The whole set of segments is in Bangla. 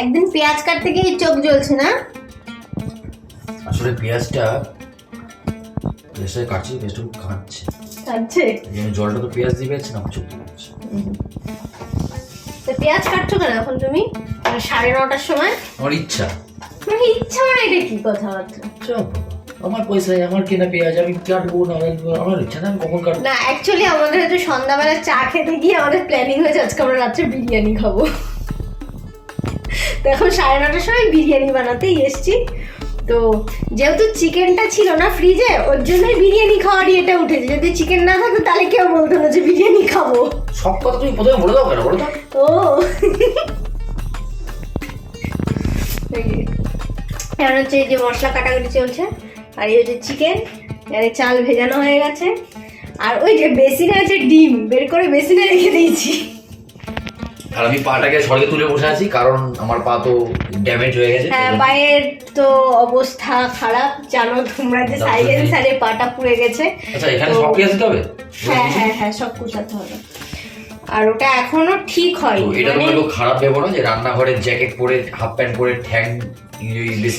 একদিন পেঁয়াজ কাটতে গিয়ে চোখ জ্বলছে না? আসলে পেঁয়াজটা পেঁয়াজটা কাটছি পেঁয়াজটা খুব কাটছে। কাটছে? এই জলটা তো পেঁয়াজ দিয়ে পেয়েছে না চোখ পেয়েছে তো পেঁয়াজ কাটছো কেন এখন তুমি? মানে সাড়ে নটার সময়? আমার ইচ্ছা। মানে ইচ্ছা মানে এটা কি কথাবার্তা? আমার পয়সায় আমার কেনা পেঁয়াজ আমি কাটবো না আমার ইচ্ছা না কখন কাটবো। না অ্যাকচুয়ালি আমাদের হচ্ছে সন্ধ্যাবেলা চা খেতে গিয়ে আমাদের প্ল্যানিং হয়েছে আজকে আমরা রাত্রে বিরিয়ানি খাব। তো এখন সাড়ে নটার সময় বিরিয়ানি বানাতেই এসছি। তো যেহেতু চিকেনটা ছিল না ফ্রিজে ওর জন্যই বিরিয়ানি খাওয়ারই এটা উঠেছে। যদি চিকেন না থাকতো তাহলে কেউ বলতো না যে বিরিয়ানি খাব। সব কথা তুমি প্রথমে বলে দাও কেন? বলো তো। ও। এখন হচ্ছে এই যে মশলা কাটাকুটি চলছে আর এই হচ্ছে চিকেন এখানে চাল ভেজানো হয়ে গেছে। আর ওই যে বেসিনে আছে ডিম বের করে বেসিনে রেখে দিয়েছি। আর আমি পাটাকে স্বর্গে তুলে বসে আছি কারণ আমার পা তো ড্যামেজ হয়ে গেছে। হ্যাঁ পায়ের তো অবস্থা খারাপ জানো তোমরা যে সাইলেন্সারে পাটা পুড়ে গেছে। আচ্ছা এখানে সব দিতে হবে? হ্যাঁ হ্যাঁ হ্যাঁ সব কুচাতে হবে। আর ওটা এখনও ঠিক তো হয়নি এটা মানে তোমার কেউ খারাপ ভেবো যে রান্নাঘরে জ্যাকেট পরে হাফ প্যান্ট পরে ঠ্যাং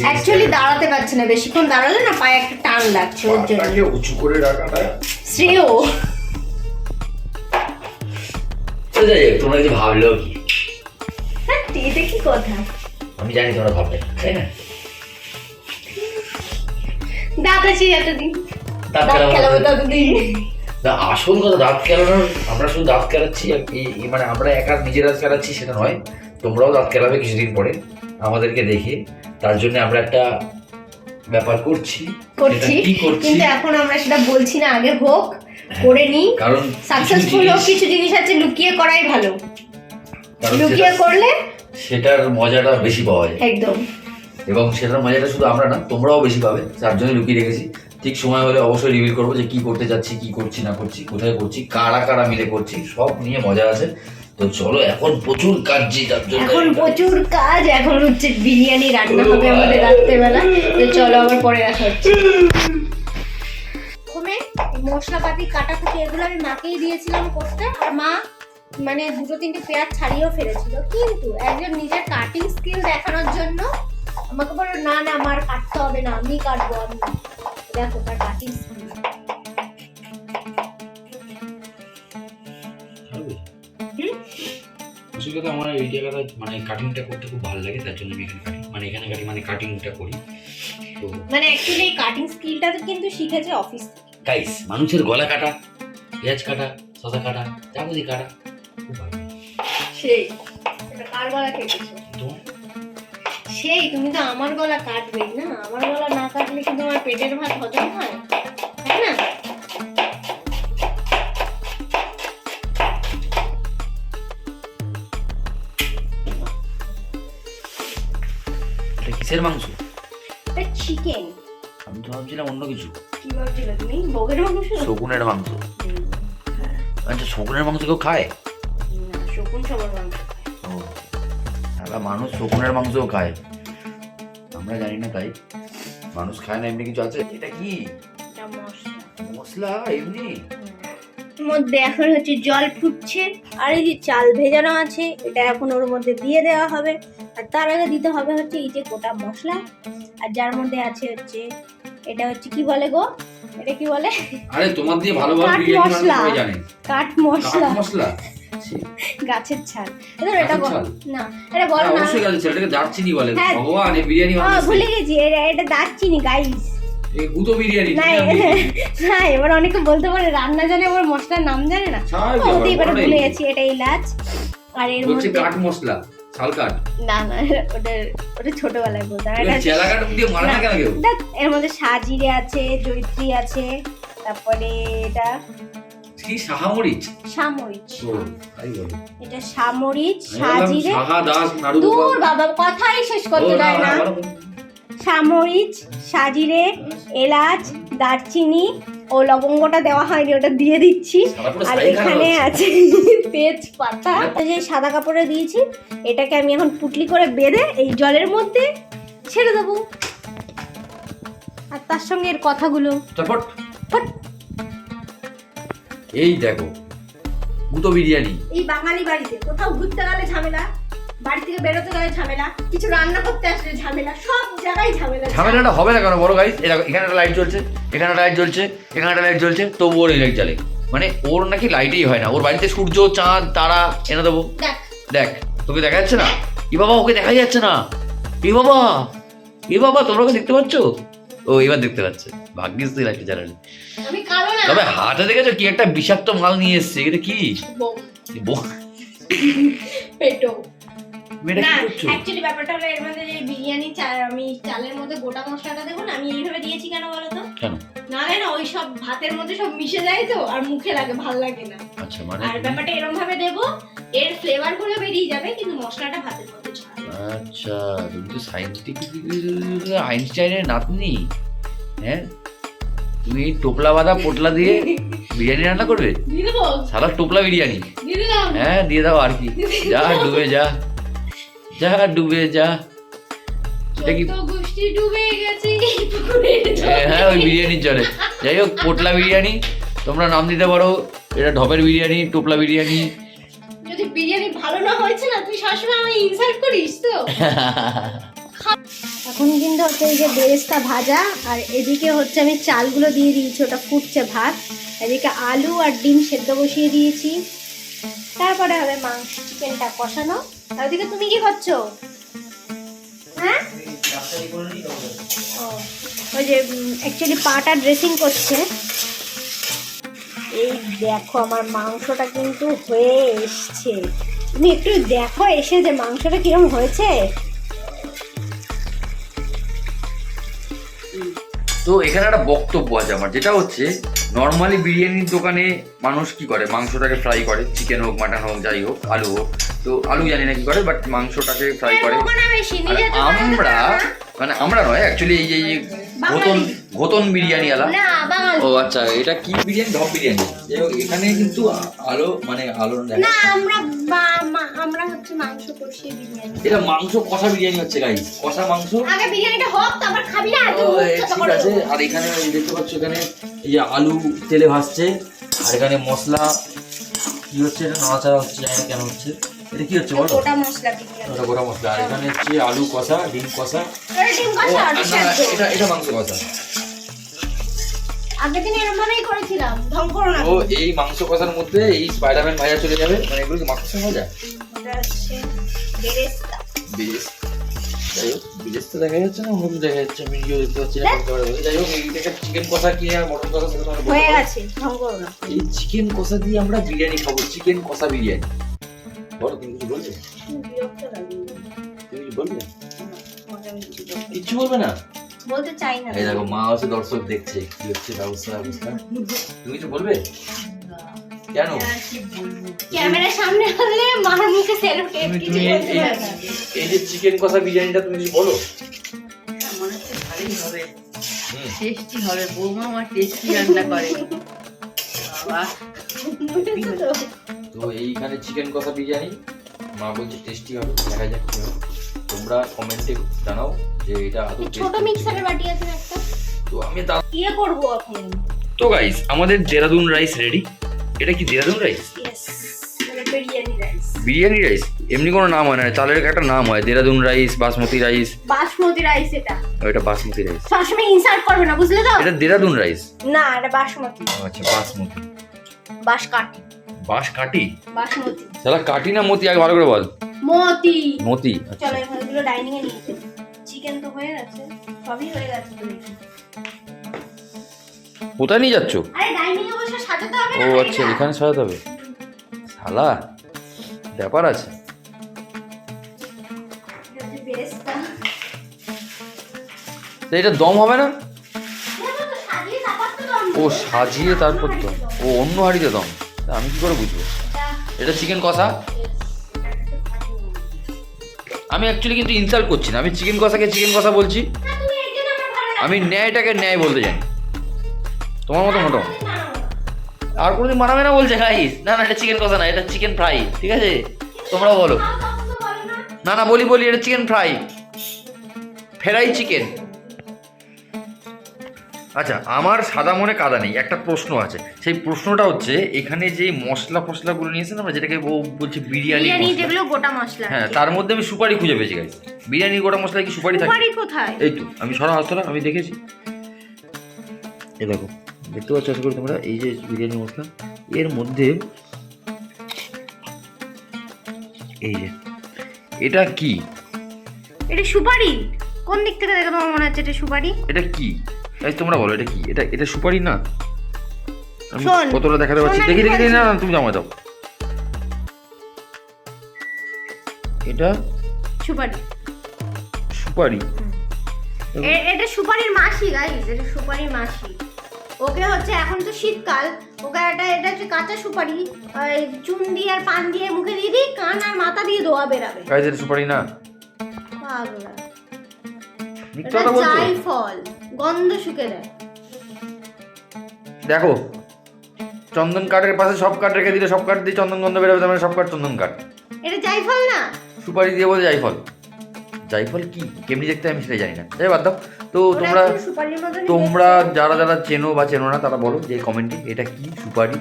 অ্যাকচুয়ালি দাঁড়াতে পারছে না বেশিক্ষণ দাঁড়ালে না পায়ে একটা টান লাগছে ওর জন্য। উঁচু করে রাখাটা শ্রেয়। হোক, তোমরা কিছু ভাবলেও কি? হ্যাঁ এটা কি কথা? আমি জানি তোমরা ভাববে তাই না? আছে এতদিন। দাঁত দাঁত খেলাবো ততদিন। আসল কথা দাঁত আমরা শুধু দাঁত মানে আমরা একা নিজেরা সেটা নয় তোমরাও দাঁত কিছুদিন পরে আমাদেরকে দেখে তার জন্য আমরা একটা ব্যাপার করছি করছি কিন্তু এখন আমরা সেটা বলছি না আগে হোক করে নিই। কারণ সাকসেসফুল হোক কিছু জিনিস আছে লুকিয়ে করাই ভালো। লুকিয়ে করলে সেটার মজাটা বেশি পাওয়া যায়। একদম। এবং সেটার মজাটা শুধু আমরা না তোমরাও বেশি পাবে তার জন্য লুকিয়ে রেখেছি। ঠিক সময় হলে অবশ্যই রিভিল করব যে কি করতে যাচ্ছি কি করছি না করছি কোথায় করছি কারা কারা মিলে করছি সব নিয়ে মজা আছে। তো চলো এখন প্রচুর তার জন্য এখন প্রচুর কাজ এখন হচ্ছে বিরিয়ানি রান্না হবে আমাদের রাত্রেবেলা। তো চলো আবার পরে দেখা হচ্ছে। মশলাপাতি কাটাকুটি এগুলো আমি মাকেই দিয়েছিলাম করতে আর মা মানে দুটো তিনটে পেঁয়াজ ছাড়িয়েও ফেলেছিল। কিন্তু একজন নিজের কাটিং স্কিল দেখানোর জন্য আমাকে বলল না না আমার কাটতে হবে না আমি কাটবো আমি দেখো তার কাটিং স্কিল কথা আমার এই জায়গাটা মানে কাটিংটা করতে খুব ভালো লাগে তার জন্য আমি এখানে কাটি মানে এখানে কাটি মানে কাটিংটা করি। তো মানে অ্যাকচুয়ালি এই কাটিং স্কিলটা তো কিন্তু শিখেছে অফিস গাইস মানুষের গলা কাটা পেঁয়াজ কাটা শশা কাটা চাকুদি কাটা। সেই এটা কার গলা কেটেছো? সেই তুমি তো আমার গলা কাটবে না। আমার গলা না কাটলে কি তোমার পেটের ভাত হজম হয় তাই না? কিসের মাংস? এটা চিকেন আমি তো ভাবছিলাম অন্য কিছু। কি ভাবছিলে তুমি? বগের মাংস? শকুনের মাংস। আচ্ছা শকুনের মাংস কেউ খায়? মানুষ শকুনের মাংসও খায়। আমরা জানি না তাই। মানুষ খায় না এমনি কিছু আছে? এটা কি? মশলা। মশলা? এমনি? মধ্যে এখন হচ্ছে জল ফুটছে আর এই যে চাল ভেজানো আছে এটা এখন ওর মধ্যে দিয়ে দেওয়া হবে। আর তার আগে দিতে হবে হচ্ছে এই যে গোটা মশলা। আর যার মধ্যে আছে হচ্ছে এটা হচ্ছে কি বলে গো? এটা কি বলে? আরে তোমার দিয়ে ভালো ভালো কাঠ বিরিয়ানি মশলা। কাঠ কাঠ মশলা? গাছের ছাল। এটা ছাল? না এটা বলো হ্যাঁ, না। অবশ্যই গাছের ছেলেটাকে দারচিনি বলে। হ্যাঁ। ভগবান এই বিরিয়ানি ভুলে গেছি। এটা এটা দারচিনি গাইস এই বিরিয়ানি না চিকেন বিরিয়ানি। না এবার অনেকে বলতে পারে রান্না জানে আমার মশলার নাম জানে না। স্বাভাবিক ও, এবারে ভুলে গেছি এটা এলাচ। আর এর মধ্যে মশলা না না ওটা ওটা ছোটবেলায় বলতাম। এটা চেলা দিয়ে মারে না কেন কেউ? এর মধ্যে সাজিরে আছে জৈত্রী আছে তারপরে এটা কি? সাহামরিচ? সামরিচ। ও তাই বলে। এটা সামরিচ সাজিরে। সাহা দাস নাড়ু দূর বাবা কথাই শেষ করতে দেয় না সামরিচ সাজিরে এলাচ দারচিনি ও লবঙ্গটা দেওয়া হয়নি ওটা দিয়ে দিচ্ছি। আর এখানে। আছে তেজপাতা। যে সাদা কাপড়ে দিয়েছি এটাকে আমি এখন পুটলি করে বেঁধে এই জলের মধ্যে ছেড়ে দেবো। আর তার সঙ্গে এর কথাগুলো। ফট। এই দেখো গুতো বিরিয়ানি। এই বাঙালি বাড়িতে কোথাও ঘুরতে গেলে ঝামেলা বাড়ি থেকে বেরোতে গেলে ঝামেলা কিছু রান্না করতে আসলে ঝামেলা সব জায়গায় ঝামেলা। ঝামেলাটা হবে না কেন বড় গাইস এটা এখানে একটা লাইট জ্বলছে এখানে একটা লাইট জ্বলছে এখানে একটা লাইট জ্বলছে তবু ওর লাইট জ্বলে। মানে ওর নাকি লাইটেই হয় না। ওর বাড়িতে সূর্য চাঁদ তারা এনে দেবো। দেখ। দেখ তোকে দেখা যাচ্ছে না? এ বাবা ওকে দেখা যাচ্ছে না। এ বাবা এ বাবা তোমরা ওকে দেখতে পাচ্ছ? ও এবার দেখতে পাচ্ছে। ভাগ্যিস তুই লাইটটা জ্বালালি আমি কালো না। তবে হাতে দেখেছ কি একটা বিষাক্ত মাল নিয়ে এসছে? এটা কি? পেটো। মেয়েটা না কি করছ? অ্যাকচুয়ালি ব্যাপারটা হলো এর মধ্যে যে বিরিয়ানি আমি চালের মধ্যে গোটা মশলাটা দেবো না আমি এইভাবে দিয়েছি কেন বলো তো? কেন? না ওই সব ভাতের মধ্যে সব মিশে যায় তো আর মুখে লাগে ভালো লাগে না। আচ্ছা মানে আর ব্যাপারটা এরকম ভাবে দেবো এর ফ্লেভারগুলো বেরিয়ে যাবে কিন্তু মশলাটা ভাতের মধ্যে আচ্ছা তুমি তো সাইন্টিফিক আইনস্টাইনের নাতনি। হ্যাঁ? তুমি টোপলা বাঁধা পোটলা দিয়ে বিরিয়ানি রান্না করবে? সারা টোপলা বিরিয়ানি? হ্যাঁ দিয়ে দাও আর কি। যা ডুবে যা। যা ডুবে যা। এটা কি জলে। হ্যাঁ ওই বিরিয়ানির জলে। যাই হোক পোটলা বিরিয়ানি তোমরা নাম দিতে পারো। এটা ঢপের বিরিয়ানি টোপলা বিরিয়ানি যদি বিরিয়ানি ভালো না হয়েছে না, তুই সবসময় আমায় ইনসাল্ট করিস তো? এখন কিন্তু হচ্ছে এই যে বেরেস্তা ভাজা, আর এদিকে হচ্ছে আমি চালগুলো দিয়ে দিয়েছি, ওটা ফুটছে ভাত। এদিকে আলু আর ডিম সেদ্ধ বসিয়ে দিয়েছি। তারপরে হবে মাংস, চিকেনটা কষানো। আর ওদিকে তুমি কি করছ হ্যাঁ? ওই যে অ্যাকচুয়ালি পাটা ড্রেসিং করছে। এই দেখো আমার মাংসটা কিন্তু হয়ে এসছে। তুমি একটু দেখো এসে যে মাংসটা কিরম হয়েছে। তো এখানে একটা বক্তব্য আছে আমার যেটা হচ্ছে নর্মালি বিরিয়ানির দোকানে মানুষ কি করে? মাংসটাকে ফ্রাই করে চিকেন হোক মাটন হোক যাই হোক আলু হোক। তো আলু জানি না কি করে বাট মাংসটাকে ফ্রাই করে। আর আমরা মানে আমরা নয় অ্যাকচুয়ালি এই যে ঘোতন ঘোতন বিরিয়ানি আলা। ও আচ্ছা এটা কি বিরিয়ানি? ঢপ বিরিয়ানি। এখানে কিন্তু আলো মানে আলো দেখা না আমরা আমরা হচ্ছে মাংস কষিয়ে বিরিয়ানি। এটা মাংস কষা বিরিয়ানি হচ্ছে গাইস কষা মাংস। আগে বিরিয়ানিটা হোক তারপর খাবি না ঠিক আছে। আর এখানে দেখতে পাচ্ছ এখানে এই যে আলু তেলে ভাসছে আর এখানে মশলা কি হচ্ছে এটা নাড়াচাড়া হচ্ছে জানি কেন হচ্ছে। এটা কি হচ্ছে বলো? গোটা মশলা গোটা মশলা। আর এখানে হচ্ছে আলু কষা ডিম কষা। এটা। এটা এটা মাংস কষা। আগের দিন এরকম ভাবেই করেছিলাম। ঢং করো না। ও এই মাংস কষার মধ্যে এই স্পাইডারম্যান ভাজা চলে যাবে। মানে এগুলো কি মাংস ভাজা? ওটা হচ্ছে বেরেস্তা। বিদেশ যাই হোক দেখা যাচ্ছে না দেখা যাচ্ছে। আমি নিজেও দেখতে পাচ্ছি না বলতে পারব যাই হোক এইটাকে চিকেন কষা কি আর মটন কষা সেটা হয়ে গেছে এই চিকেন কষা দিয়ে আমরা বিরিয়ানি খাব। চিকেন কষা বিরিয়ানি। বলো তুমি কিছু বলবে? তুমি কিছু বলবে? কিচ্ছু বলবে না? বলতে চাই না। এই দেখো মা হচ্ছে দর্শক দেখছে কি হচ্ছে ব্যবস্থা ব্যবস্থা তুমি কিছু বলবে? কেন? ক্যামেরার সামনে হলে মার মুখে সেলুটেট তুমি কিছু বলতে এই- যে চিকেন কষা বিরিয়ানিটা তুমি কিছু বলো? মনে হচ্ছে ভালোই হবে। টেস্টি হবে বৌমা আমার টেস্টি রান্না করে। বাবা। তো? এইখানে চিকেন কষা বিরিয়ানি। মা বলছে টেস্টি হবে দেখা যাক কি। তোমরা কমেন্টে জানাও যে এটা আদৌ ছোট মিক্সারের বাটি আছে একটা। তো আমি তা ইয়ে করব এখন। তো গাইস আমাদের দেরাদুন রাইস রেডি এটা কি দেরাদুন রাইস ইয়েস মানে বিরিয়ানি রাইস বিরিয়ানি রাইস এমনি কোনো নাম হয় না। চালের একটা নাম হয় Dehradun rice basmati rice basmati rice এটা। এটা বাসমতি রাইস সবসময় ইনসার্ট করবে না বুঝলে তো? এটা দেরাদুন রাইস না এটা বাসমতি। আচ্ছা বাসমতি। বাস কাটি বাস কাটি তাহলে কাটি না মতি? আগে ভালো করে বল। মতি। মতি আচ্ছা। চলো এখানে গুলো ডাইনিং এ নিয়ে চিকেন তো হয়ে গেছে। সবই হয়ে গেছে কোথায় নিয়ে যাচ্ছ? আরে ডাইনিং এ বসে সাজাতে হবে ও আচ্ছা এখানে সাজাতে হবে। শালা ব্যাপার আছে। এটা দম হবে না? দেখো সাজিয়ে তারপর দম ও সাজিয়ে তারপর তো ও অন্য হাঁড়িতে দম। আমি কি করে বুঝব? এটা- চিকেন কষা? আমি অ্যাকচুয়ালি কিন্তু ইনসাল্ট করছি না। আমি চিকেন কষাকে চিকেন কষা বলছি। আমি ন্যায়টাকে ন্যায় বলতে জানি। তোমার মতো মোটো। আর কোনোদিন বানাবে না বলছে গাইস না না এটা চিকেন কষা না এটা চিকেন ফ্রাই ঠিক আছে? তোমরা বলো। না না বলি বলি এটা চিকেন ফ্রাই ফ্রাই চিকেন আচ্ছা আমার সাদা মনে কাদা নেই একটা প্রশ্ন আছে। সেই প্রশ্নটা হচ্ছে এখানে যে মশলা ফসলাগুলো নিয়েছেন আমরা যেটাকে ও বলছে বিরিয়ানি বিরিয়ানি যেগুলো গোটা মশলা। হ্যাঁ তার মধ্যে আমি সুপারি খুঁজে পেয়েছি গাইস বিরিয়ানির গোটা মশলা কি সুপারি থাকে? সুপারি কোথায়? এই তো আমি সরা হাতটা আমি দেখেছি। এই দেখো দেখতে পাচ্ছ আশা করি তোমরা এই যে বিরিয়ানি মশলা এর মধ্যে এই যে এটা কি? এটা সুপারি? কোন দিক থেকে দেখে তোমার মনে হচ্ছে এটা সুপারি? এটা কি? এই তোমরা বলো এটা কি? এটা এটা সুপারি না? আমি কতটা দেখাতে শোন, দেখি দেখি দেখি, না না তুমি জামা দাও। এটা? সুপারি। সুপারি। এটা সুপারির মাসি গাইস এটা সুপারির মাসি। ওকে হচ্ছে এখন তো শীতকাল ওকে একটা এটা হচ্ছে কাঁচা সুপারি আর চুন দিয়ে আর পান দিয়ে মুখে দিয়ে দিই কান আর মাথা দিয়ে ধোয়া বেরাবে। গাইজ এটা সুপারি না। পাগলা মিথ্যা এটা কথা বলছো জাইফল গন্ধ শুকে দেয় দেখো চন্দন কাঠের পাশে সব কাঠ রেখে দিলে সব কাঠ দিয়ে চন্দন গন্ধ বেরোবে তার মানে সব কাঠ চন্দন কাঠ। এটা জাইফল না? সুপারি দিয়ে বলে জাইফল। জাইফল কি? কেমনি দেখতে আমি সেটাই জানি না। যাই বাদ দাও। তো তোমরা তোমরা যারা যারা চেনো বা চেনো না তারা বলো যে কমেন্টে এটা কি সুপারি।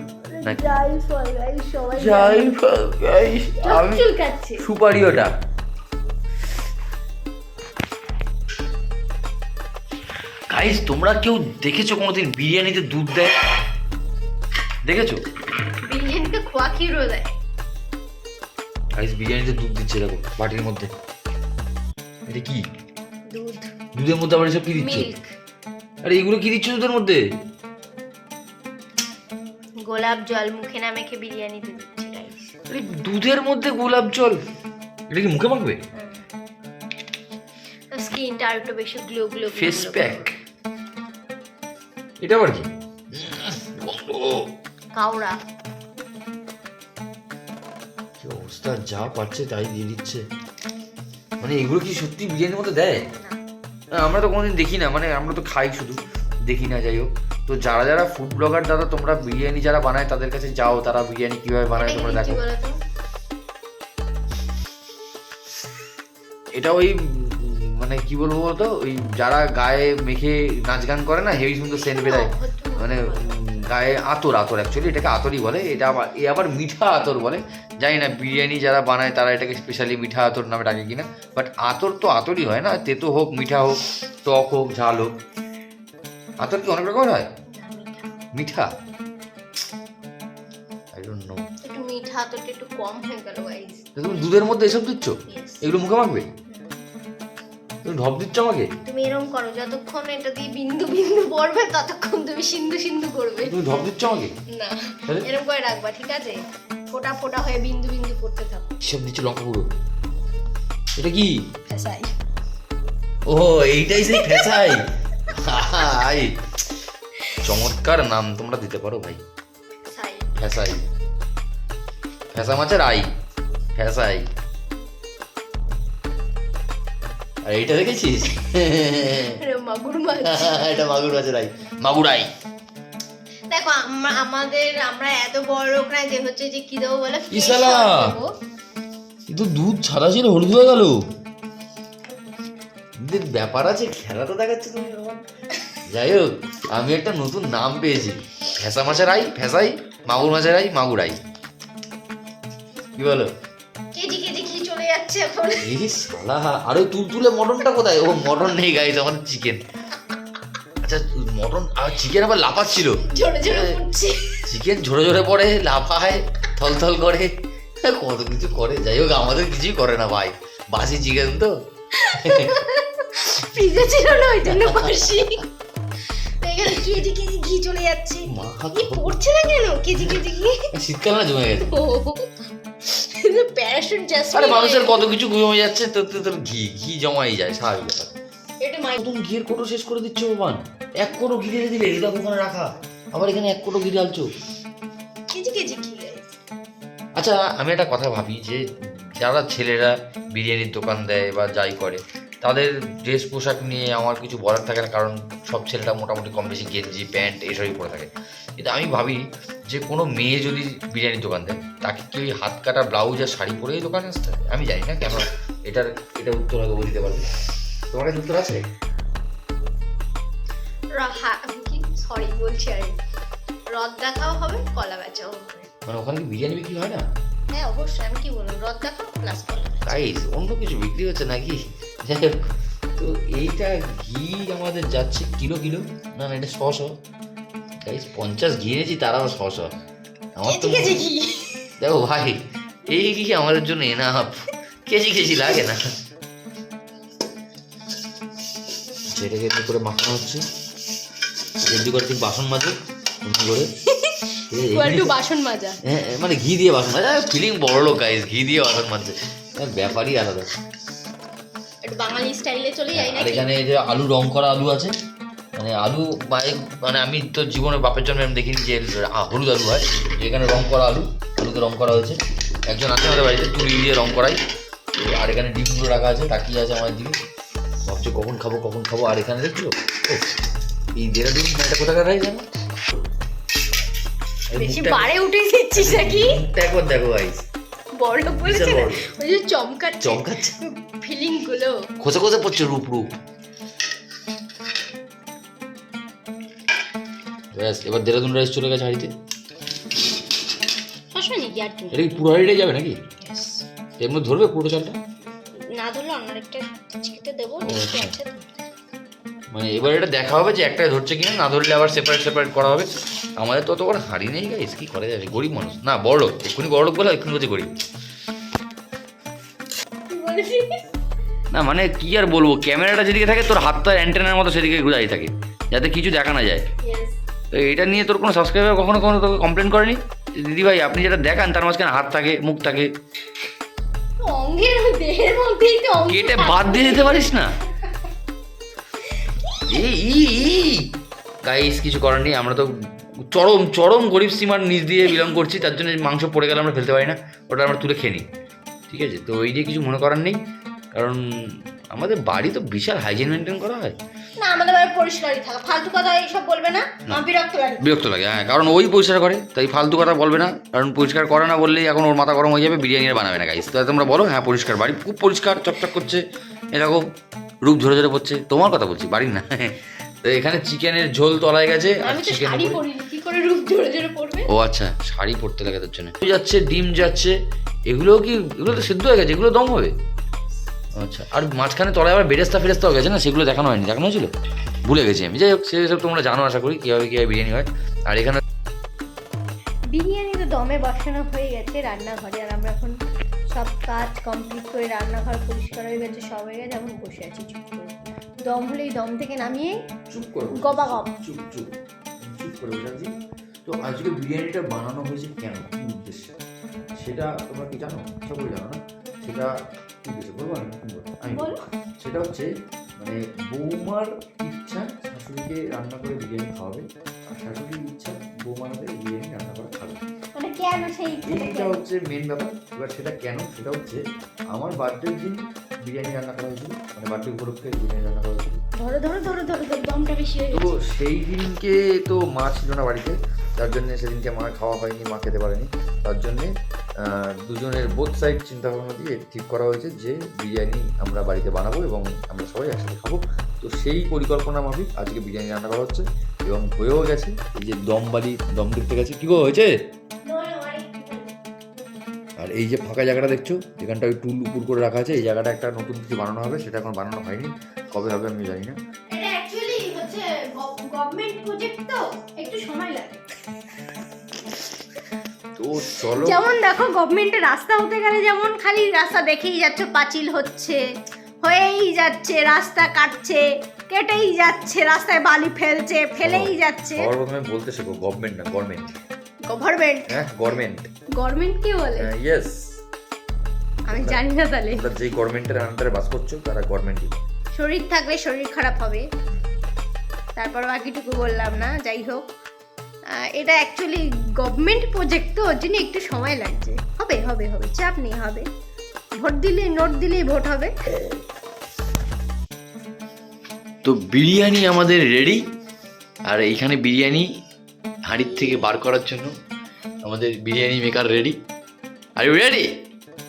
নাকি? জাইফল গাইস সবাই জাইফল গাইস আমি চুল কাচ্ছে সুপারি ওটা। গাইস তোমরা কেউ দেখেছ কোনোদিন বিরিয়ানিতে দুধ দেয়? দেখেছ? বিরিয়ানিতে খোয়া ক্ষীরও দেয়? গাইস বিরিয়ানিতে দুধ দিচ্ছে দেখো বাটির মধ্যে। এটা কি? দুধ। দুধের মধ্যে আবার এসব কি দিচ্ছ? আরে এগুলো কি দিচ্ছ দুধের মধ্যে? গোলাপ জল মুখে না মেখে বিরিয়ানিতে দিচ্ছে আরে দুধের মধ্যে গোলাপ জল? এটা কি মুখে মাখবে? স্কিনটা আর একটু বেশি গ্লো গ্লো ফেস প্যাক এটা আবার কি? কাউরা কি অবস্থা? যা পাচ্ছে তাই দিয়ে দিচ্ছে। মানে এগুলো কি সত্যি বিরিয়ানির মতো দেয়? আমরা তো কোনোদিন দেখি না মানে আমরা তো খাই শুধু দেখি না যাই হোক। তো যারা যারা ফুড ব্লগার দাদা তোমরা বিরিয়ানি যারা বানায় তাদের কাছে যাও তারা বিরিয়ানি কীভাবে বানায় তোমরা দেখো। এটা ওই মানে কি বলব বলতো? ওই যারা গায়ে মেখে নাচ গান করে না হেভি সুন্দর সেন্ট বেরায়। মানে গায়ে আতর আতর অ্যাকচুয়ালি এটাকে আতরই বলে। এটা আবার এ আবার মিঠা আতর বলে। জানি না বিরিয়ানি যারা বানায় তারা এটাকে স্পেশালি মিঠা আতর নামে ডাকে কিনা। বাট আতর তো আতরই হয় না। তেতো হোক মিঠা হোক টক হোক ঝাল হোক। আতর কি অনেক রকমের হয়? মিঠা? আই ডোন্ট নো একটু মিঠা একটু কম হয়ে গেল গাইস তুমি দুধের মধ্যে এসব দিচ্ছ? এগুলো মুখে মাখবে? তুমি ঢপ দিচ্ছ আমাকে? তুমি এরকম করো যতক্ষণ এটা দিয়ে বিন্দু বিন্দু পড়বে ততক্ষণ তুমি সিন্ধু সিন্ধু করবে। তুমি ঢপ দিচ্ছ আমাকে? না এরকম করে রাখবা ঠিক আছে? ফোটা ফোটা হয়ে বিন্দু বিন্দু পড়তে থাকো। সব দিচ্ছ লঙ্কা গুঁড়ো। এটা কি? ফেসাই। ও এইটাই সেই ফেসাই। হাই চমৎকার নাম তোমরা দিতে পারো ভাই। সাই ফেসাই। ফেসা মাছের আই। ফেসাই। এইটা দেখেছিস এটা মাগুর মাছ এটা মাগুর মাছের আই মাগুর আই দেখো আমাদের আমরা এত বড় লোক না যে হচ্ছে যে কি দেবো বলে ইসালা। কিন্তু দুধ সাদা ছিল হলুদ হয়ে গেল ব্যাপার আছে খেলা তো দেখাচ্ছে তুমি যাই হোক আমি একটা নতুন নাম পেয়েছি ফেসা মাছের আই ফেসাই মাগুর মাছের আই মাগুর আই কি বলো যাচ্ছে এখন। এই শালা আরে তুল তুলে মটনটা কোথায়? ও মটন নেই গাইছে আমার চিকেন আচ্ছা মটন আর চিকেন আবার লাফাচ্ছিল। ঝরে চিকেন ঝরে ঝরে পড়ে লাফায় থলথল করে। কত কিছু করে। যাই হোক আমাদের কিছুই করে না ভাই। বাসি চিকেন তো। ফ্রিজে ছিল না ওই জন্য বাসি। এখানে কেজি কেজি ঘি চলে যাচ্ছে। পড়ছে না কেন? কেজি কেজি ঘি শীতকাল না জমে গেছে? প্যারাশুট জাস্ট আরে মানুষের কত কিছু জমে যাচ্ছে তোর ঘি ঘি জমাই যায় স্বাভাবিক এটা মাই তুমি ঘিয়ের কোটো শেষ করে দিচ্ছ ভগবান। এক কোটো ঘি ঢেলে দিলে এটা ওখানে রাখা। আবার এখানে এক কোটো ঘি ঢালছো। কেজি কেজি ঘি আচ্ছা আমি একটা কথা ভাবি যে যারা ছেলেরা বিরিয়ানির দোকান দেয় বা যাই করে তাদের ড্রেস পোশাক নিয়ে আমার কিছু বলার থাকে না কারণ সব ছেলেরা মোটামুটি কম বেশি গেঞ্জি প্যান্ট এসবই পরে থাকে। কিন্তু আমি ভাবি যে কোনো মেয়ে যদি বিরিয়ানির দোকান দেয় তাকে কি ওই হাত কাটা ব্লাউজ আর শাড়ি পরেই দোকানে আসতে হবে? আমি জানি না কেন এটার এটা উত্তর হয়তো দিতে পারবে। তোমার কাছে উত্তর আছে? সরি বলছি আরে রদ দেখাও হবে কলা বেচাও হবে। মানে ওখানে কি বিরিয়ানি বিক্রি হয় না? হ্যাঁ অবশ্যই আমি কি বললাম রদ দেখাও প্লাস কলা গাইস অন্য কিছু বিক্রি হচ্ছে নাকি? যাই হোক তো এইটা ঘি আমাদের যাচ্ছে কিলো কিলো। না না এটা শ শ গাইস পঞ্চাশ ঘি এনেছি তারাও শ শ আমার তো দেখো ভাই এই ঘি আমাদের জন্য এনাফ কেজি কেজি লাগে না। সেটাকে একটু করে মাখানো হচ্ছে। জলদি করে ঠিক বাসন মাজে অন্য করে। বাসন মাজা। হ্যাঁ, মানে ঘি দিয়ে বাসন মাজে। ফিলিং বড় লোক গাইস ঘি দিয়ে বাসন মাজছে। ব্যাপারই আলাদা। একটু বাঙালি স্টাইলে চলে যাই আর এখানে এই যে আলু রং করা আলু আছে। মানে আলু বাই- মানে আমি তো জীবনে বাপের জন্য আমি দেখিনি যে হলুদ আলু হয়। এখানে রং করা আলু আলুতে রং করা হয়েছে। একজন আছে আমাদের বাড়িতে তুলি দিয়ে রং করাই। তো আর এখানে ডিমগুলো রাখা আছে তাকিয়ে আছে আমার দিকে। ভাবছে কখন খাব কখন খাব। আর এখানে দেখছ? এই দেরাদুন এটা কোথাকার রাইস জানো? বেশি মুখটা- উঠে দিচ্ছিস নাকি? একবার দেখো গাইস বড় বলেছে। ওই যে চমকাচ্ছে। চমকাচ্ছে। ফিলিংগুলো খোসা খোসা পড়ছে রূপ রূপ। ব্যাস এবার দেরাদুন রাইস চলে গেছে হাড়িতে। সবসময় আর এটা কি পুরো হাড়িটাই যাবে নাকি? এর মধ্যে ধরবে পুরো চালটা? না ধরলে অন্য একটা চিকেতে দেবো আচ্ছা। আছে মানে এবার এটা দেখা হবে যে একটাই ধরছে কিনা না ধরলে আবার সেপারেট সেপারেট করা হবে। আমাদের তো অত বড় হাড়ি নেই গাইস কি করা যাবে? গরিব মানুষ। না বড় লোক এক্ষুনি বড় লোক বলে এক্ষুনি বলছে গরিব। না মানে কি আর বলব ক্যামেরাটা যেদিকে থাকে তোর হাতটা অ্যান্টেনার মতো সেদিকে দাঁড়িয়ে থাকে যাতে কিছু দেখা না যায়। তো এটা নিয়ে তোর কোনো সাবস্ক্রাইবার কখনো কখনো তোকে কমপ্লেন করেনি? যে, দিদি ভাই আপনি যেটা দেখান তার মাঝখানে হাত থাকে মুখ থাকে। কেটে বাদ দিয়ে দিতে পারিস না? গাইস কিছু করার নেই আমরা তো চরম চরম গরিব সীমার নিচ দিয়ে বিলং করছি তার জন্য মাংস পড়ে গেলে আমরা ফেলতে পারি না ওটা আমরা তুলে খেয়ে নিই। ঠিক আছে? তো ওই দিয়ে কিছু মনে করার নেই। কারণ আমাদের বাড়ি তো বিশাল হাইজিন মেনটেন করা হয়। না আমাদের বাড়ি পরিষ্কারই থাকা। ফালতু কথা এইসব বলবে না? আমার বিরক্ত লাগে। বিরক্ত লাগে হ্যাঁ কারণ ওই পরিষ্কার করে তাই ফালতু কথা বলবে না। কারণ পরিষ্কার করে না বললেই এখন ওর মাথা গরম হয়ে যাবে বিরিয়ানি আর বানাবে না গাইস তো তোমরা বলো হ্যাঁ পরিষ্কার বাড়ি খুব পরিষ্কার চকচক করছে এরকম রূপ ঝরে ঝরে পড়ছে। তোমার কথা বলছি বাড়ির না তো এখানে চিকেনের ঝোল তলায় গেছে আর আমি তো চিকেন শাড়ি পরিনি কি করে রূপ জোরে জোরে পড়বে? ও আচ্ছা শাড়ি পরতে লাগে তার জন্য। যাচ্ছে ডিম যাচ্ছে এগুলো কি এগুলো তো সিদ্ধ হয়ে গেছে এগুলো দম হবে? আচ্ছা আর মাঝখানে তলায় আবার বেরেস্তা ফেরেস্তাও গেছে না? সেগুলো দেখানো হয়নি দেখানো হয়েছিল? ভুলে গেছি আমি। যাই হোক সেসব তোমরা জানো আশা করি কীভাবে কীভাবে বিরিয়ানি হয়। আর এখানে বিরিয়ানি তো দমে বসানো হয়ে গেছে রান্নাঘরে আর আমরা এখন সব কাজ কমপ্লিট করে রান্নাঘর পরিষ্কার হয়ে গেছে সব হয়ে গেছে এখন বসে আছি চুপ করে। দম হলেই দম থেকে নামিয়ে চুপ করো গবা গপ চুপ চুপ চুপ করে বসে আছি। তো আজকে বিরিয়ানিটা বানানো হয়েছে কেন? কি উদ্দেশ্যে? সেটা তোমরা কি জানো? করি জানো না। সেটা বলব আমি বলো। সেটা হচ্ছে মানে বৌমার ইচ্ছা শাশুড়িকে রান্না করে বিরিয়ানি খাওয়াবে আর শাশুড়ির ইচ্ছা বিরিয়ানি রান্না করে খাবে। মানে কেন সেই ইচ্ছেটা হচ্ছে মেন ব্যাপার। এবার সেটা কেন? সেটা হচ্ছে আমার বার্থডের দিন বিরিয়ানি রান্না করা হয়েছিল মানে বার্থডে উপলক্ষে বিরিয়ানি রান্না করা হয়েছিল। ধরো ধরো ধরো ধরো ধরো দমটা বেশি হয়ে তো সেই দিনকে তো মা ছিল না বাড়িতে তার জন্য সেদিনকে মা খাওয়া হয়নি মা খেতে পারেনি। তার জন্যে দুজনের বোথ সাইড চিন্তা ভাবনা দিয়ে ঠিক করা হয়েছে যে বিরিয়ানি আমরা বাড়িতে বানাবো এবং আমরা সবাই একসাথে খাব। তো সেই পরিকল্পনা মাফিক আজকে বিরিয়ানি রান্না করা হচ্ছে এবং হয়েও গেছে। এই যে দম বালি, দম দেখতে গেছে। কি হয়েছে। আর এই যে ফাঁকা জায়গাটা দেখছ যেখানটা ওই টুল উপর করে রাখা আছে, এই জায়গাটা একটা নতুন কিছু বানানো হবে, সেটা এখন বানানো হয়নি। কবে হবে আমি জানি না। চলো। যেমন দেখো গভর্নমেন্টের রাস্তা হতে গেলে যেমন খালি রাস্তা দেখেই যাচ্ছ পাঁচিল হচ্ছে হয়েই যাচ্ছে রাস্তা কাটছে কেটেই যাচ্ছে রাস্তায় বালি ফেলছে ফেলেই যাচ্ছে। সবার প্রথমে বলতে শেখো গভর্নমেন্ট না গভর্নমেন্ট গভর্নমেন্ট হ্যাঁ গভর্নমেন্ট গভর্নমেন্ট কে বলে? ইয়েস আমি জানি না তাহলে। তোমরা যেই গভর্নমেন্টের আন্ডারে বাস করছ তারা গভর্নমেন্টই শরীর থাকলে শরীর খারাপ হবে। তারপর বাকিটুকু বললাম না যাই হোক। এটা অ্যাকচুয়ালি গভর্নমেন্ট প্রজেক্ট তো ওর জন্য একটু সময় লাগছে। হবে হবে হবে চাপ নেই হবে। ভোট দিলে নোট দিলেই ভোট হবে। তো বিরিয়ানি আমাদের রেডি আর এইখানে বিরিয়ানি হাঁড়ির থেকে বার করার জন্য আমাদের biryani maker ready are you ready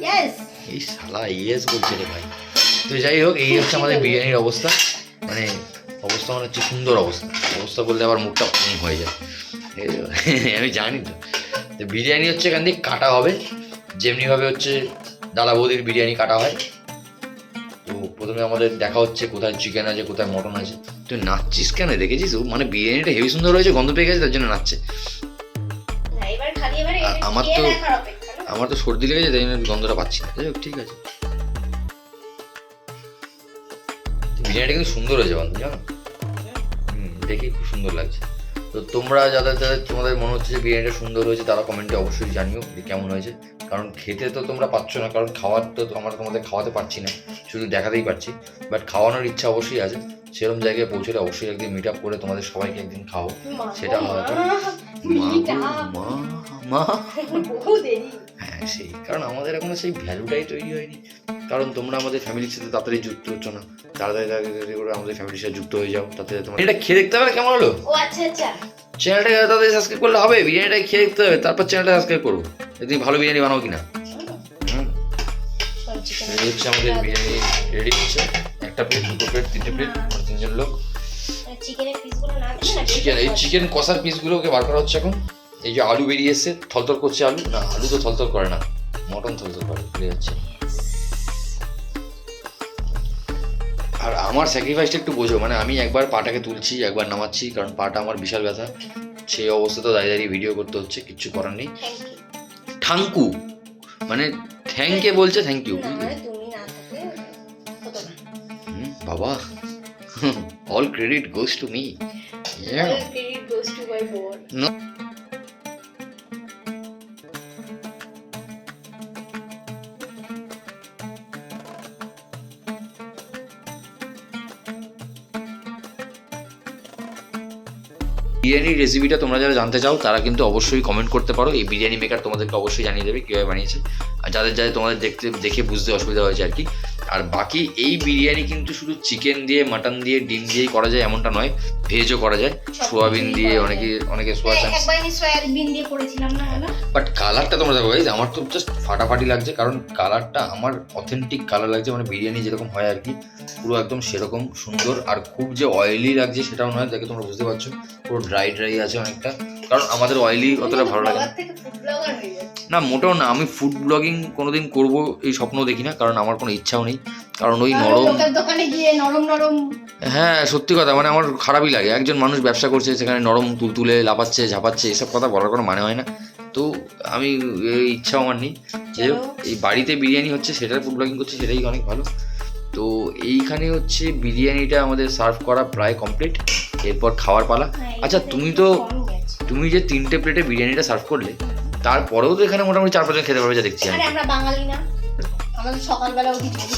yes এই শালা ইয়েস বলছে রে ভাই। তো যাই হোক এই হচ্ছে আমাদের বিরিয়ানির অবস্থা। মানে অবস্থা মানে হচ্ছে সুন্দর অবস্থা। অবস্থা বললে আবার মুখটা হয়ে যায়। আমি জানি তো তো বিরিয়ানি হচ্ছে এখান থেকে কাটা হবে। যেমনিভাবে হচ্ছে দাদা বৌদির বিরিয়ানি কাটা হয়। তো প্রথমে আমাদের দেখা হচ্ছে কোথায় চিকেন আছে কোথায় মটন আছে। তুই নাচছিস কেন? দেখেছিস? মানে বিরিয়ানিটা হেভি সুন্দর হয়েছে গন্ধ পেয়ে গেছে তার জন্য নাচছে। আমার তো-? আমার তো সর্দি লেগেছে তাই জন্য গন্ধটা পাচ্ছি না। যাই হোক ঠিক আছে। বিরিয়ানিটা কিন্তু সুন্দর হয়েছে বান্ধব জানো? হুম। দেখে খুব সুন্দর লাগছে। তো তোমরা যাদের যাদের তোমাদের মনে হচ্ছে যে বিরিয়ানিটা সুন্দর হয়েছে তারা কমেন্টে অবশ্যই জানিও যে কেমন হয়েছে। কারণ খেতে তো তোমরা পাচ্ছ না কারণ খাওয়ার তো আমরা তোমাদের খাওয়াতে পারছি না শুধু দেখাতেই পারছি। বাট খাওয়ানোর ইচ্ছা অবশ্যই আছে। সেরকম জায়গায় পৌঁছলে অবশ্যই একদিন মিট আপ করে তোমাদের সবাইকে একদিন খাও সেটা হয়। হয়তো- মা। মা। মা দেরি। হ্যাঁ সেই কারণ আমাদের এখনও সেই ভ্যালুটাই তৈরি হয়নি। কারণ তোমরা আমাদের ফ্যামিলির সাথে তাড়াতাড়ি যুক্ত হচ্ছ না। তাড়াতাড়ি তাড়াতাড়ি করে আমাদের ফ্যামিলির সাথে যুক্ত হয়ে যাও তাতে তোমার এটা খেয়ে দেখতে হবে কেমন হলো? ও আচ্ছা আচ্ছা। চ্যানেলটাকে তাড়াতাড়ি সাবস্ক্রাইব করলে হবে বিরিয়ানিটা খেয়ে দেখতে হবে তারপর চ্যানেলটা সাবস্ক্রাইব করব তুমি ভালো বিরিয়ানি বানাও কিনা। হচ্ছে আমাদের বিরিয়ানি রেডি হচ্ছে। একটা প্লেট দুটো প্লেট তিনটে প্লেট তিনজন লোক। চিকেনের পিসগুলো না দিলে না চিকেন এই চিকেন কষার পিসগুলোকে বার করা হচ্ছে এখন। এই যে আলু বেরিয়ে এসছে থলথল করছে আলু? না আলু তো থলথল করে না মটন থলথল করে বেরিয়ে যাচ্ছে। আর আমার স্যাক্রিফাইসটা একটু বোঝো মানে আমি একবার পাটাকে তুলছি একবার নামাচ্ছি কারণ পাটা আমার বিশাল ব্যথা। সেই অবস্থাতেও দাঁড়িয়ে দাঁড়িয়ে ভিডিও করতে হচ্ছে কিচ্ছু করার নেই. ঠাঙ্কু মানে থ্যাংকে বলছে থ্যাংক ইউ মানে বাবা। All credit goes to me credit goes to my বিরিয়ানির রেসিপিটা তোমরা যারা জানতে চাও তারা কিন্তু অবশ্যই কমেন্ট করতে পারো। এই বিরিয়ানি মেকার তোমাদেরকে অবশ্যই জানিয়ে দেবে কীভাবে বানিয়েছে। আর যাদের যাদের তোমাদের দেখতে দেখে বুঝতে অসুবিধা হয়েছে আর কি। আর বাকি এই বিরিয়ানি কিন্তু শুধু চিকেন দিয়ে মাটন দিয়ে ডিম দিয়েই করা যায় এমনটা নয় ভেজও করা যায়। সোয়াবিন দিয়ে অনেকে অনেকে সয়াবিন দিয়ে করেছিলাম না বাট কালারটা তোমরা দেখো guys, আমার তো জাস্ট ফাটাফাটি লাগছে কারণ কালারটা আমার অথেন্টিক কালার লাগছে মানে বিরিয়ানি যেরকম হয় আর কি। পুরো একদম সেরকম সুন্দর আর খুব যে অয়েলি লাগছে সেটাও নয় দেখে তোমরা বুঝতে পারছ পুরো ড্রাই ড্রাই আছে অনেকটা। কারণ আমাদের অয়েলি অতটা ভালো লাগে না। না মোটেও না আমি ফুড ব্লগিং কোনোদিন করব এই স্বপ্ন দেখি না কারণ আমার কোনো ইচ্ছাও নেই। কারণ ওই নরম দোকানে গিয়ে নরম নরম। হ্যাঁ সত্যি কথা মানে আমার খারাপই লাগে। একজন মানুষ ব্যবসা করছে সেখানে নরম তুলতুলে লাপাচ্ছে ঝাপাচ্ছে এসব কথা বলার কোনো মানে হয় না। তো আমি ইচ্ছাও আমার নেই। যে এই বাড়িতে বিরিয়ানি হচ্ছে সেটার ফুড ব্লগিং করছে সেটাই অনেক ভালো। তো এইখানে হচ্ছে বিরিয়ানিটা আমাদের সার্ভ করা প্রায় কমপ্লিট এরপর খাওয়ার পালা। হ্যাঁ, আচ্ছা তুমি তো তুমি যে তিনটে প্লেটে বিরিয়ানিটা সার্ভ করলে তারপরেও তো এখানে মোটামুটি চার পাঁচজন খেতে পারবে যা দেখছি আমি। আমরা বাঙালি না। আমাদের সকালবেলা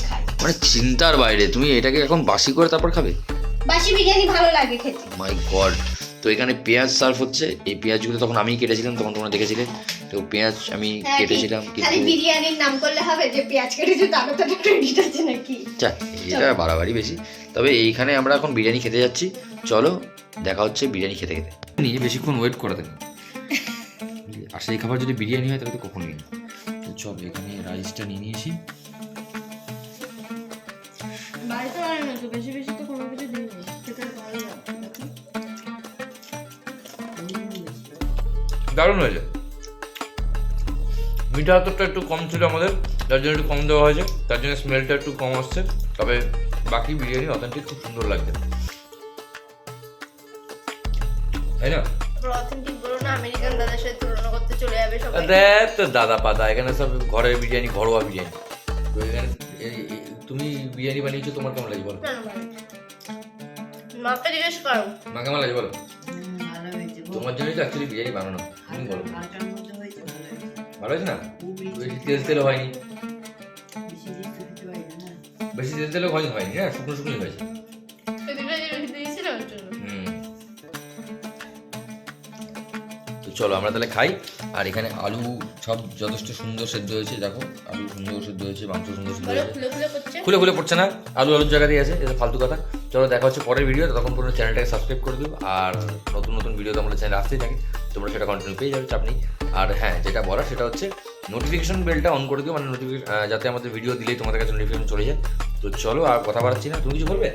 খাই। মানে চিন্তার বাইরে তুমি এটাকে এখন বাসি করে তারপর খাবে? বাসি বিরিয়ানি ভালো লাগে খেতে। মাই গড তো এখানে পেঁয়াজ সার্ভ হচ্ছে। এই পেঁয়াজগুলো তখন আমি কেটেছিলাম তখন তোমরা দেখেছিলে। তো পেঁয়াজ আমি হ্যাঁ, কেটেছিলাম কিন্তু বিরিয়ানির নাম করলে হবে যে পেঁয়াজ কেটেছে তারও তো ক্রেডিট আছে নাকি? এটা বাড়াবাড়ি বেশি। তবে এইখানে আমরা এখন বিরিয়ানি খেতে যাচ্ছি। চলো দেখা হচ্ছে বিরিয়ানি খেতে খেতে। নিয়ে বেশিক্ষণ ওয়েট করে দেন আর সেই খাবার যদি বিরিয়ানি হয় তাহলে তো কখনোই না। তো চলো এখানে রাইসটা নিয়ে নিয়েছি বাড়িতে না তো বেশি বেশি দারুণ হয়েছে। মিঠা হাতরটা একটু কম ছিল আমাদের যার জন্য একটু কম দেওয়া হয়েছে তার জন্য স্মেলটা একটু কম আসছে তবে বাকি বিরিয়ানি অথেন্টিক খুব সুন্দর লাগছে। তাই না? দাদা পাতা এখানে সব ঘরের বিরিয়ানি ঘরোয়া বিরিয়ানি। তো এখানে তুমি বিরিয়ানি বানিয়েছো তোমার কেমন লাগে বলো। মাকে জিজ্ঞেস করো। মা কেমন লাগে বলো। তোমার তো অ্যাকচুয়ালি বিরিয়ানি বানানো। তুমি বলো। ভালো হয়েছে না? বেশি তেল তেলও হয়নি। বেশি তেল তেলও হয়নি হয়নি হ্যাঁ শুকনো শুকনোই হয়েছে। চলো আমরা তাহলে খাই। আর এখানে আলু সব যথেষ্ট সুন্দর সেদ্ধ হয়েছে দেখো। আলু সুন্দর সেদ্ধ হয়েছে মাংস সুন্দর সেদ্ধ হয়েছে। খুলে খুলে খুলে খুলে পড়ছে না। আলু আলুর জায়গাতেই আছে এটা ফালতু কথা। চলো দেখা হচ্ছে পরের ভিডিও তখন পুরো চ্যানেলটাকে সাবস্ক্রাইব করে দিও, আর নতুন নতুন ভিডিও তো আমাদের চ্যানেলে আসতেই থাকে। তোমরা সেটা কন্টিনিউ পেয়ে যাবে, চাপ নেই। আর হ্যাঁ যেটা বলার সেটা হচ্ছে নোটিফিকেশন বেলটা অন করে দিও মানে নোটিফিকেশন যাতে আমাদের ভিডিও দিলেই তোমাদের কাছে নোটিফিকেশন চলে যায়। তো চলো আর কথা বাড়াচ্ছি না। তুমি কিছু বলবে?